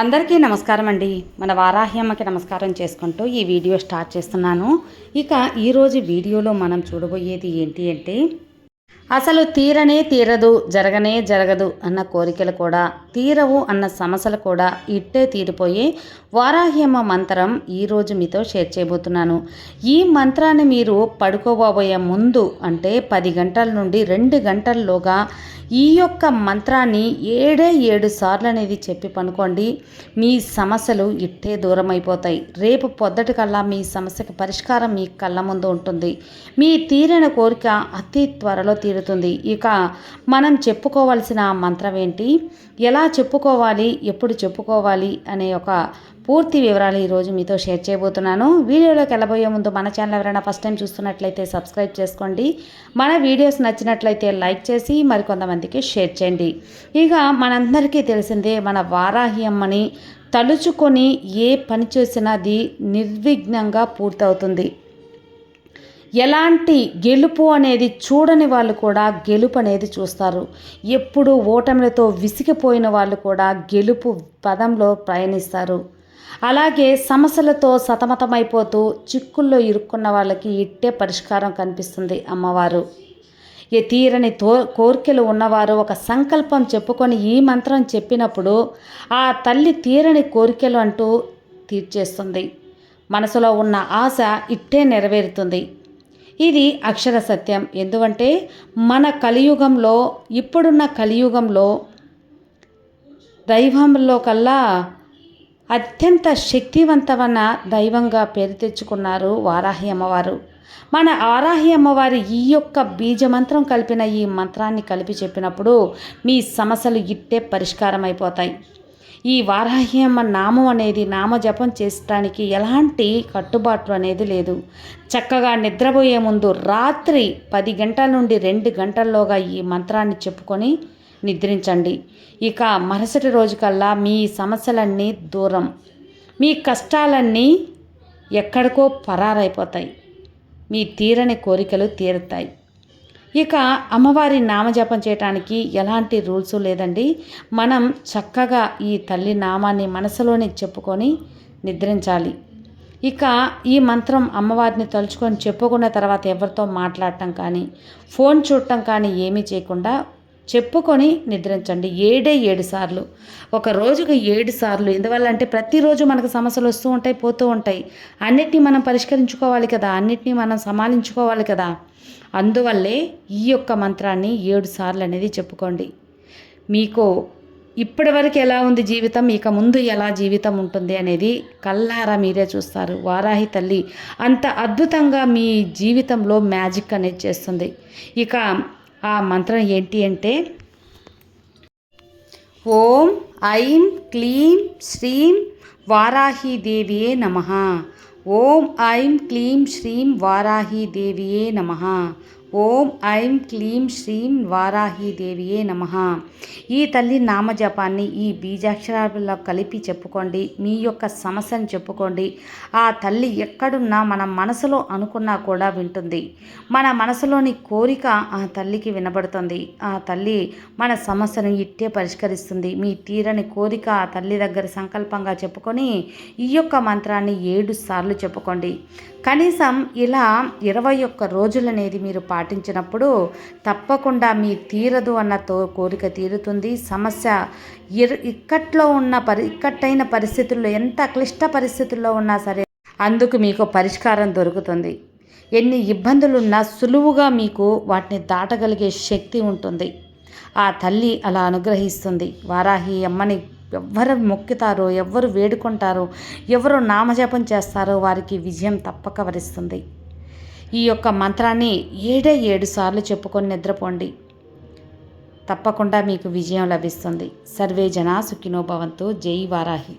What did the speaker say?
అందరికీ నమస్కారం అండి. మన వారాహ్యమ్మకి నమస్కారం చేసుకుంటూ ఈ వీడియో స్టార్ట్ చేస్తున్నాను. ఇక ఈరోజు వీడియోలో మనం చూడబోయేది ఏంటి అంటే అసలు తీరనే తీరదు జరగనే జరగదు అన్న కోరికలు కూడా తీరవు అన్న సమస్యలు కూడా ఇట్టే తీరిపోయే వారాహ్యమ్మ మంత్రం ఈరోజు మీతో షేర్ చేయబోతున్నాను. ఈ మంత్రాన్ని మీరు పడుకోబోయే ముందు అంటే పది గంటల నుండి రెండు గంటల్లోగా ఈ యొక్క మంత్రాన్ని ఏడే ఏడు సార్లు అనేది చెప్పి పనుకోండి. మీ సమస్యలు ఇట్టే దూరం అయిపోతాయి రేపు పొద్దుటికల్లా మీ సమస్యకి పరిష్కారం మీ కళ్ళ ముందు ఉంటుంది. మీ తీరిన కోరిక అతి త్వరలో తీరుతుంది. ఇక మనం చెప్పుకోవాల్సిన మంత్రం ఏంటి? ఎలా చెప్పుకోవాలి? ఎప్పుడు చెప్పుకోవాలి? అనే ఒక పూర్తి వివరాలు ఈరోజు మీతో షేర్ చేయబోతున్నాను. వీడియోలోకి వెళ్ళబోయే ముందు మన ఛానల్ ఎవరైనా ఫస్ట్ టైం చూస్తున్నట్లయితే సబ్స్క్రైబ్ చేసుకోండి. మన వీడియోస్ నచ్చినట్లయితే లైక్ చేసి మరికొంతమందికి షేర్ చేయండి. ఇక మనందరికీ తెలిసిందే మన వారాహి అమ్మని తలుచుకొని ఏ పని చేసినా అది నిర్విఘ్నంగా పూర్తవుతుంది. ఎలాంటి గెలుపు అనేది చూడని వాళ్ళు కూడా గెలుపు అనేది చూస్తారు. ఎప్పుడు ఓటమిలతో విసిగిపోయిన వాళ్ళు కూడా గెలుపు పదంలో ప్రయాణిస్తారు. అలాగే సమస్యలతో సతమతమైపోతూ చిక్కుల్లో ఇరుక్కున్న వాళ్ళకి ఇట్టే పరిష్కారం కనిపిస్తుంది అమ్మవారు. ఏ తీరని తో కోరికలు ఉన్నవారు ఒక సంకల్పం చెప్పుకొని ఈ మంత్రం చెప్పినప్పుడు ఆ తల్లి తీరని కోరికలు అంటూ తీర్చేస్తుంది. మనసులో ఉన్న ఆశ ఇట్టే నెరవేరుతుంది. ఇది అక్షర సత్యం. ఎందుకంటే మన కలియుగంలో ఇప్పుడున్న కలియుగంలో దైవంలో కల్లా అత్యంత శక్తివంతమైన దైవంగా పేరు తెచ్చుకున్నారు వారాహి అమ్మవారు. మన వారాహి అమ్మవారి ఈ యొక్క బీజమంత్రం కలిపిన ఈ మంత్రాన్ని కలిపి చెప్పినప్పుడు మీ సమస్యలు ఇట్టే పరిష్కారం అయిపోతాయి ఈ వారాహ్యమ్మ నామం అనేది నామజపం చేయడానికి ఎలాంటి కట్టుబాట్లు అనేది లేదు. చక్కగా నిద్రపోయే ముందు రాత్రి పది గంటల నుండి రెండు గంటల్లోగా ఈ మంత్రాన్ని చెప్పుకొని నిద్రించండి. ఇక మరుసటి రోజుకల్లా మీ సమస్యలన్నీ దూరం. మీ కష్టాలన్నీ ఎక్కడికో పరారైపోతాయి. మీ తీరని కోరికలు తీరుతాయి. ఇక అమ్మవారి నామజపం చేయటానికి ఎలాంటి రూల్స్ లేదండి. మనం చక్కగా ఈ తల్లి నామాన్ని మనసులోనే చెప్పుకొని నిద్రించాలి. ఇక ఈ మంత్రం అమ్మవారిని తలుచుకొని చెప్పుకున్న తర్వాత ఎవరితో మాట్లాడటం కానీ ఫోన్ చూడటం కానీ ఏమీ చేయకుండా చెప్పుకొని నిద్రించండి. ఏడే ఏడు సార్లు. ఒక రోజుకు ఏడు సార్లు. ఎందువల్ల అంటే ప్రతిరోజు మనకు సమస్యలు వస్తూ ఉంటాయి పోతూ ఉంటాయి. అన్నిటినీ మనం పరిష్కరించుకోవాలి కదా? అన్నిటినీ మనం సమాలించుకోవాలి కదా? అందువల్లే ఈ యొక్క మంత్రాన్ని ఏడు సార్లు అనేది చెప్పుకోండి. మీకు ఇప్పటివరకు ఎలా ఉంది జీవితం? ఇక ముందు ఎలా జీవితం ఉంటుంది అనేది కల్లారా మీరే చూస్తారు. వారాహి తల్లి అంత అద్భుతంగా మీ జీవితంలో మ్యాజిక్ అనేది చేస్తుంది. ఇక ఆ మంత్రం ఏంటి అంటే ఓం ఐం క్లీం శ్రీం వారాహీదేవియే నమ. ఓం ఐం క్లీం శ్రీం వారాహీదేవియే నమ. ఓం ఐం క్లీం శ్రీం వారాహీదేవియే నమ. ఈ తల్లి నామజపాన్ని ఈ బీజాక్షరాలలో కలిపి చెప్పుకోండి. మీ యొక్క సమస్యను చెప్పుకోండి. ఆ తల్లి ఎక్కడున్నా మన మనసులో అనుకున్నా కూడా వింటుంది. మన మనసులోని కోరిక ఆ తల్లికి వినబడుతుంది. ఆ తల్లి మన సమస్యను ఇట్టే పరిష్కరిస్తుంది. మీ తీరని కోరిక ఆ తల్లి దగ్గర సంకల్పంగా చెప్పుకొని ఈ యొక్క మంత్రాన్ని ఏడు సార్లు చెప్పుకోండి. కనీసం ఇలా ఇరవై ఒక్క రోజులనేది మీరు పాటించినప్పుడు తప్పకుండా మీ తీరదు అన్నతో కోరిక తీరుతుంది. సమస్య ఇక్కట్లో ఉన్న పరి ఇక్కట్టైన పరిస్థితుల్లో ఎంత క్లిష్ట పరిస్థితుల్లో ఉన్నా సరే అందుకు మీకు పరిష్కారం దొరుకుతుంది. ఎన్ని ఇబ్బందులున్నా సులువుగా మీకు వాటిని దాటగలిగే శక్తి ఉంటుంది. ఆ తల్లి అలా అనుగ్రహిస్తుంది. వారాహి అమ్మని ఎవరు మొక్కుతారో ఎవరు వేడుకుంటారో ఎవరు నామజపం చేస్తారో వారికి విజయం తప్పక వరిస్తుంది. ఈ యొక్క మంత్రాన్ని ఏడే ఏడు సార్లు చెప్పుకొని నిద్రపోండి. తప్పకుండా మీకు విజయం లభిస్తుంది. సర్వే జనా సుఖినోపవంతు జై వారాహి.